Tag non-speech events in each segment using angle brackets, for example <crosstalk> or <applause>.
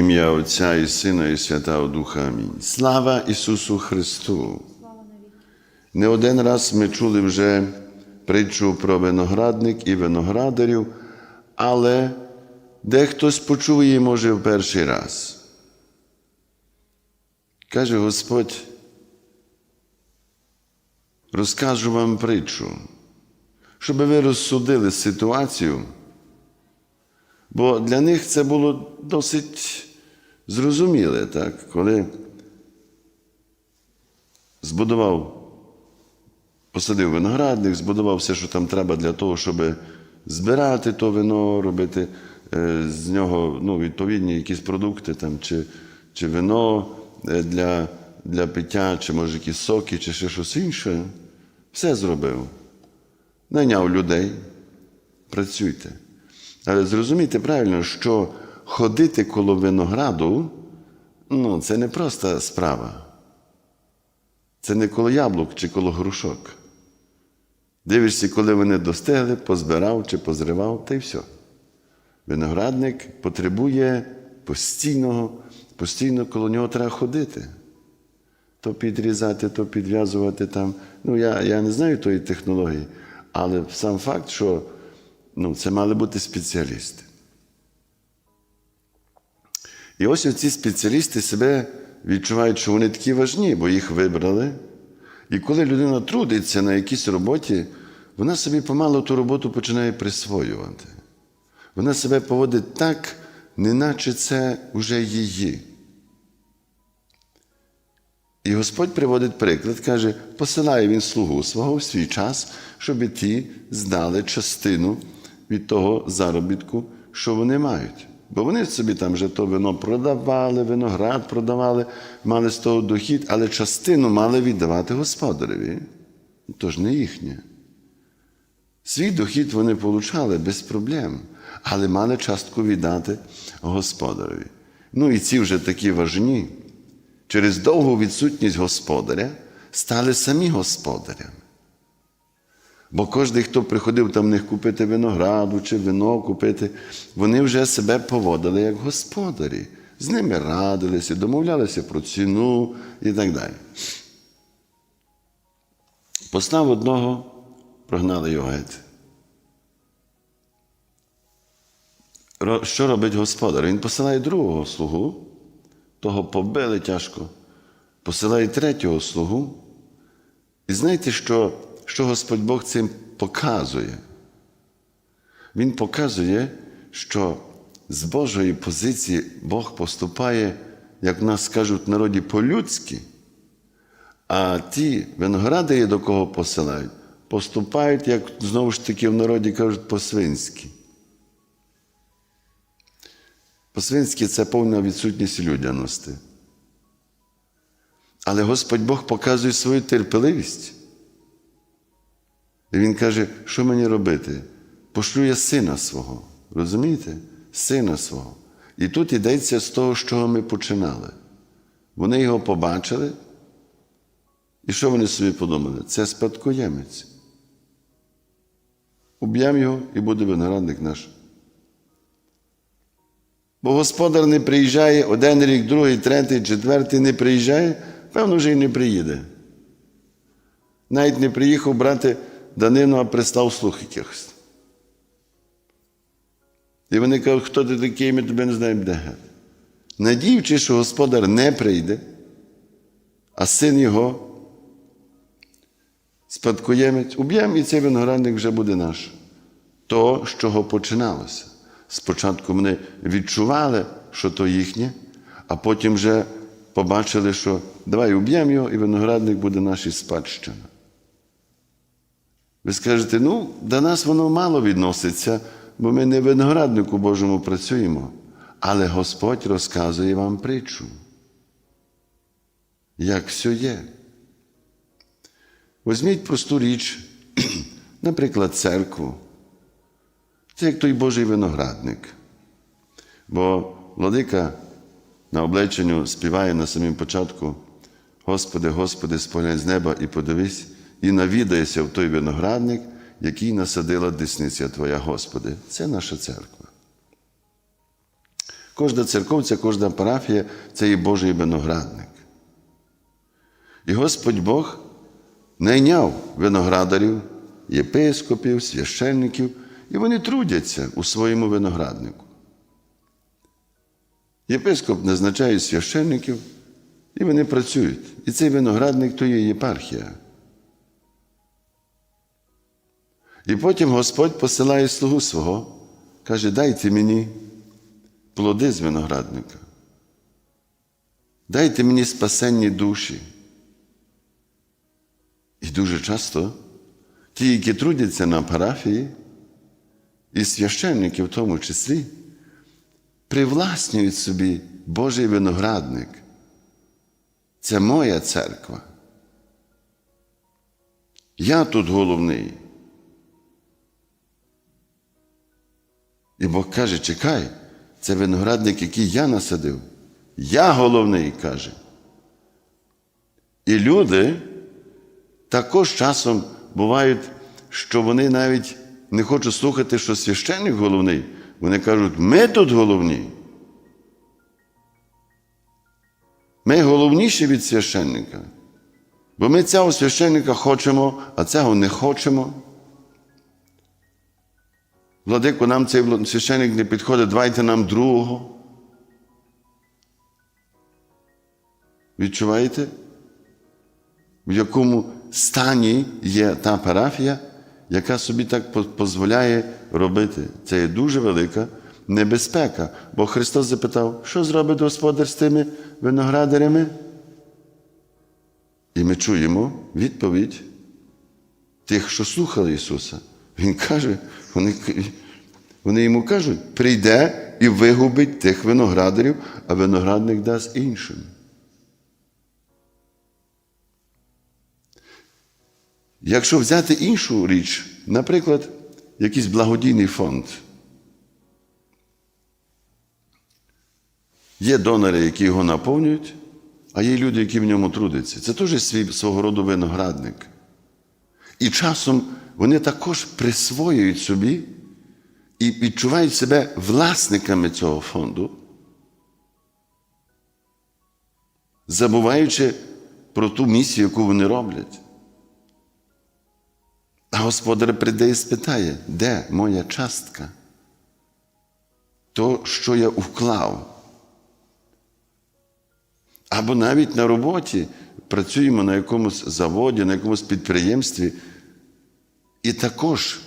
Ім'я Отця і Сина, і Святого Духа. Амінь. Слава Ісусу Христу! Не один раз ми чули вже притчу про виноградник і виноградарів, але дехтось почув її, може, в перший раз. Каже Господь, розкажу вам притчу, щоб ви розсудили ситуацію, бо для них це було досить зрозуміле, так? коли збудував, посадив виноградник, збудував все, що там треба для того, щоб збирати то вино, робити е, з нього ну, відповідні якісь продукти, там, чи, чи вино е, для, для пиття, чи може якісь соки, чи ще щось інше. Все зробив. Найняв людей, працюйте. Але зрозумійте правильно, що ходити коло винограду ну, це не проста справа. Це не коло яблук чи коло грушок. Дивишся, коли вони достигли, позбирав чи позривав, та й все. Виноградник потребує постійного, постійно коло нього треба ходити. То підрізати, то підв'язувати там. Ну, я, я не знаю тої технології, але сам факт, що ну, це мали бути спеціалісти. І ось ці спеціалісти себе відчувають, що вони такі важні, бо їх вибрали. І коли людина трудиться на якійсь роботі, вона собі помалу ту роботу починає присвоювати. Вона себе поводить так, неначе це вже її. І Господь приводить приклад, каже, посилає він слугу свого в свій час, щоб ті здали частину від того заробітку, що вони мають. Бо вони собі там вже то вино продавали, виноград продавали, мали з того дохід, але частину мали віддавати господареві. Тож не їхнє. Свій дохід вони получали без проблем, але мали частку віддати господареві. Ну і ці вже такі важні, через довгу відсутність господаря стали самі господарями. Бо кожен, хто приходив там них купити винограду чи вино купити, вони вже себе поводили як господарі. З ними радилися, домовлялися про ціну і так далі. Послав одного, прогнали його геть. Що робить господар? Він посилає другого слугу, того побили тяжко, посилає третього слугу. І знаєте, що, що Господь Бог цим показує? Він показує, що з Божої позиції Бог поступає, як в нас кажуть в народі, по-людськи, а ті виноградарі, до кого посилають, поступають, як знову ж таки в народі кажуть, по-свинськи. По-свинськи це повна відсутність людяності. Але Господь Бог показує свою терпеливість. І Він каже, що мені робити? Пошлю я сина свого. Розумієте? Сина свого. І тут йдеться з того, з чого ми починали. Вони його побачили. І що вони собі подумали? Це спадкоємець. Уб'ємо його і буде виноградник наш. Бо господар не приїжджає один рік, другий, третій, четвертий не приїжджає, певно, вже й не приїде. Навіть не приїхав брати данину, а пристав слух якихось. І вони кажуть, хто ти такий, ми тебе не знаємо, де. Надіючи, що господар не прийде, а син його спадкоємець, уб'ємо, і цей виноградник вже буде наш. То, з чого починалося. Спочатку вони відчували, що то їхнє, а потім вже побачили, що давай уб'ємо його, і виноградник буде нашій спадщина. Ви скажете, ну, до нас воно мало відноситься, бо ми не в винограднику Божому працюємо. Але Господь розказує вам притчу. Як все є. Візьміть просту річ, <clears throat> наприклад, церкву. Це як той Божий виноградник. Бо владика на облеченню співає на самому початку: Господи, Господи, споглянь з неба і подивись, і навідайся в той виноградник, який насадила десниця Твоя, Господи. Це наша церква. Кожна церковця, кожна парафія це є Божий виноградник. І Господь Бог найняв виноградарів, єпископів, священників, і вони трудяться у своєму винограднику. Єпископ назначає священників, і вони працюють. І цей виноградник то є єпархія. І потім Господь посилає слугу свого, каже: дайте мені плоди з виноградника. Дайте мені спасенні душі. І дуже часто ті, які трудяться на парафії, і священники в тому числі, привласнюють собі Божий виноградник. Це моя церква. Я тут головний. І Бог каже: чекай, це виноградник, який я насадив. Я головний каже. І люди також часом бувають, що вони навіть не хочуть слухати, що священник головний. Вони кажуть, ми тут головні. Ми головніші від священника. Бо ми цього священника хочемо, а цього не хочемо. Владико, нам цей священник не підходить, давайте нам другого. Відчуваєте? В якому стані є та парафія, яка собі так дозволяє робити. Це є дуже велика небезпека. Бо Христос запитав, що зробить Господар з тими виноградарями? І ми чуємо відповідь тих, що слухали Ісуса. Він каже, вони, вони йому кажуть, прийде і вигубить тих виноградарів, а виноградник дасть іншим. Якщо взяти іншу річ, наприклад, якийсь благодійний фонд, є донори, які його наповнюють, а є люди, які в ньому трудяться. Це теж свій свого роду виноградник. І часом вони також присвоюють собі і відчувають себе власниками цього фонду, забуваючи про ту місію, яку вони роблять. А господар прийде і спитає, де моя частка? То, що я вклав. Або навіть на роботі працюємо на якомусь заводі, на якомусь підприємстві, і також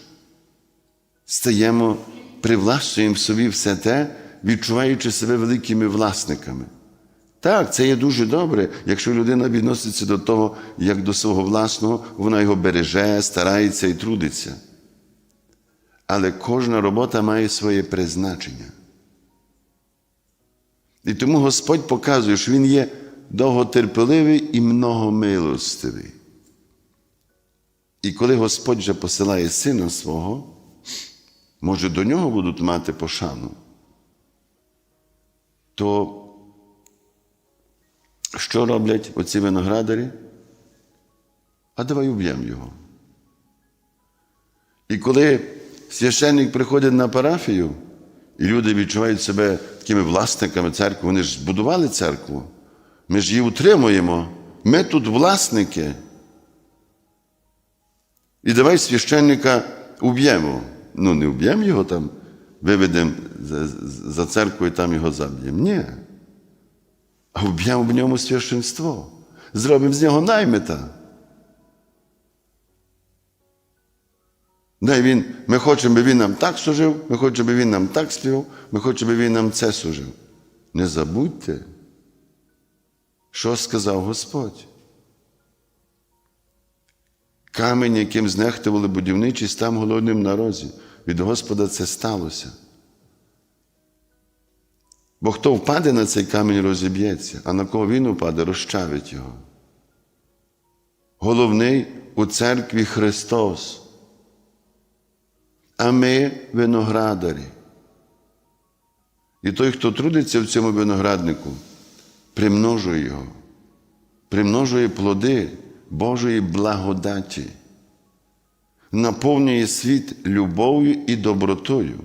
стаємо, привласнюємо собі все те, відчуваючи себе великими власниками. Так, це є дуже добре, якщо людина відноситься до того, як до свого власного, вона його береже, старається і трудиться. Але кожна робота має своє призначення. І тому Господь показує, що Він є довготерпеливий і многомилостивий. І коли Господь вже посилає сина свого, може до нього будуть мати пошану, то що роблять оці виноградарі? А давай уб'ємо його. І коли священник приходить на парафію, і люди відчувають себе такими власниками церкви, вони ж збудували церкву, ми ж її утримуємо, ми тут власники. І давай священника уб'ємо. Ну, не уб'ємо його там, виведемо за церкву і там його заб'ємо. Ні. А вб'ємо в ньому священство. Зробимо з нього наймита. Дай він, Ми хочемо, щоб він нам так служив, ми хочемо, щоб він нам так співав, ми хочемо, щоб він нам це служив. Не забудьте, що сказав Господь. Камінь, яким знехтували будівничі, став голодним на розі. Від Господа це сталося. Бо хто впаде на цей камінь, розіб'ється, а на кого він упаде, розчавить його. Головний у церкві Христос. А ми виноградарі. І той, хто трудиться в цьому винограднику, примножує його, примножує плоди Божої благодаті, наповнює світ любов'ю і добротою,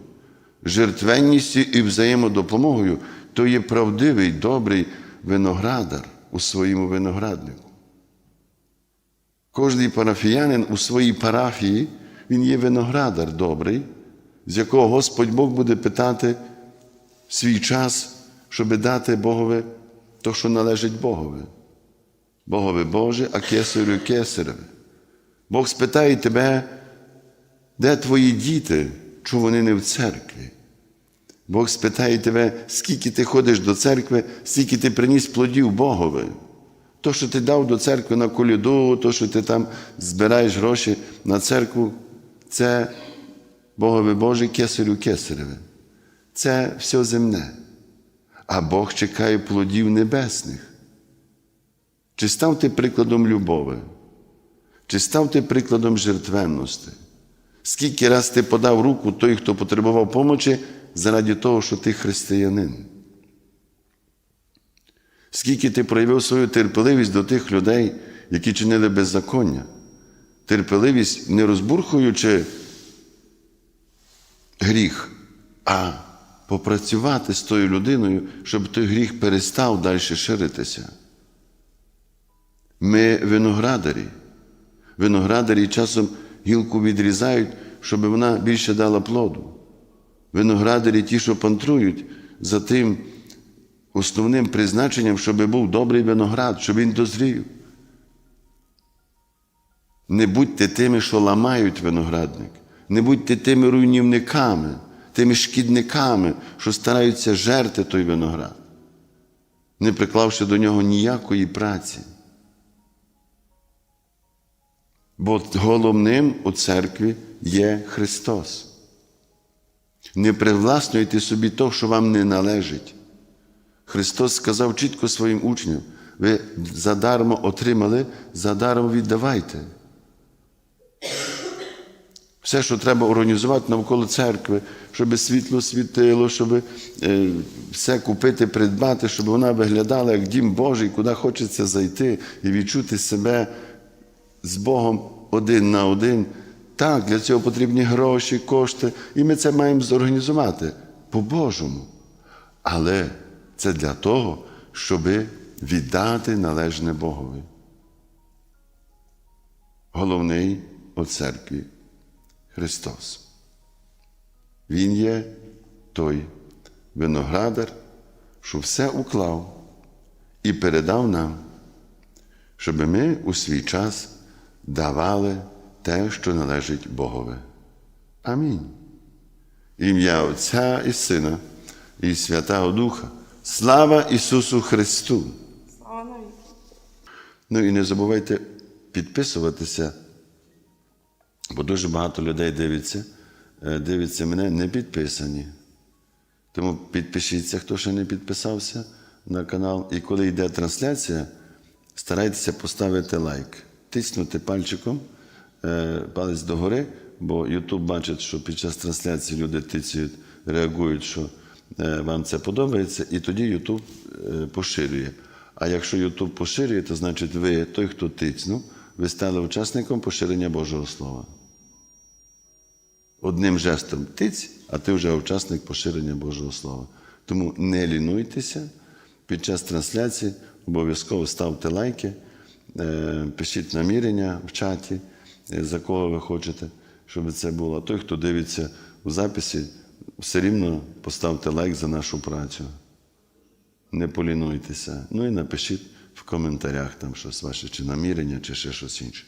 жертвенністю і взаємодопомогою, хто є правдивий, добрий виноградар у своєму винограднику. Кожний парафіянин у своїй парафії, він є виноградар добрий, з якого Господь Бог буде питати свій час, щоб дати Богові то, що належить Богові. Богові Боже, а кесарю кесареве. Бог спитає тебе, де твої діти, чому вони не в церкві? Бог спитає тебе, скільки ти ходиш до церкви, скільки ти приніс плодів Богові. То, що ти дав до церкви на коляду, то, що ти там збираєш гроші на церкву, це Богові Боже, кесарю кесареве. Це все земне. А Бог чекає плодів небесних. Чи став ти прикладом любові? Чи став ти прикладом жертвенності? Скільки раз ти подав руку той, хто потребував помочі, заради того, що ти християнин? Скільки ти проявив свою терпеливість до тих людей, які чинили беззаконня? Терпеливість не розбурхуючи гріх, а попрацювати з тою людиною, щоб той гріх перестав далі ширитися. Ми виноградарі. Виноградарі часом гілку відрізають, щоб вона більше дала плоду. Виноградарі ті, що пантрують за тим основним призначенням, щоб був добрий виноград, щоб він дозрів. Не будьте тими, що ламають виноградник, не будьте тими руйнівниками, тими шкідниками, що стараються жерти той виноград, не приклавши до нього ніякої праці. Бо головним у церкві є Христос. Не привласнюйте собі того, що вам не належить. Христос сказав чітко своїм учням: ви задармо отримали, задармо віддавайте. Все, що треба організувати навколо церкви, щоб світло світило, щоб е, все купити, придбати, щоб вона виглядала як дім Божий, куди хочеться зайти і відчути себе з Богом один на один. Так, для цього потрібні гроші, кошти, і ми це маємо зорганізувати по-божому. Але це для того, щоб віддати належне Богові. Головний у церкві Христос. Він є той виноградар, що все уклав і передав нам, щоб ми у свій час давали те, що належить Богові. Амінь. Ім'я Отця і Сина і Святого Духа. Слава Ісусу Христу! Слава. Ну і не забувайте підписуватися, бо дуже багато людей дивиться, е, дивиться мене не підписані. Тому підпишіться, хто ще не підписався на канал. І коли йде трансляція, старайтеся поставити лайк, тиснути пальчиком, е, палець догори, бо YouTube бачить, що під час трансляції люди тицяють, реагують, що е, вам це подобається, і тоді YouTube поширює. А якщо YouTube поширює, то значить ви, той, хто тицнув, ви стали учасником поширення Божого Слова. Одним жестом тиць, а ти вже учасник поширення Божого Слова. Тому не лінуйтеся під час трансляції, обов'язково ставте лайки, е, пишіть намірення в чаті, е, за кого ви хочете, щоб це було. А той, хто дивиться у записі, все рівно поставте лайк за нашу працю. Не полінуйтеся. Ну і напишіть в коментарях там щось ваше, чи намірення, чи ще щось інше.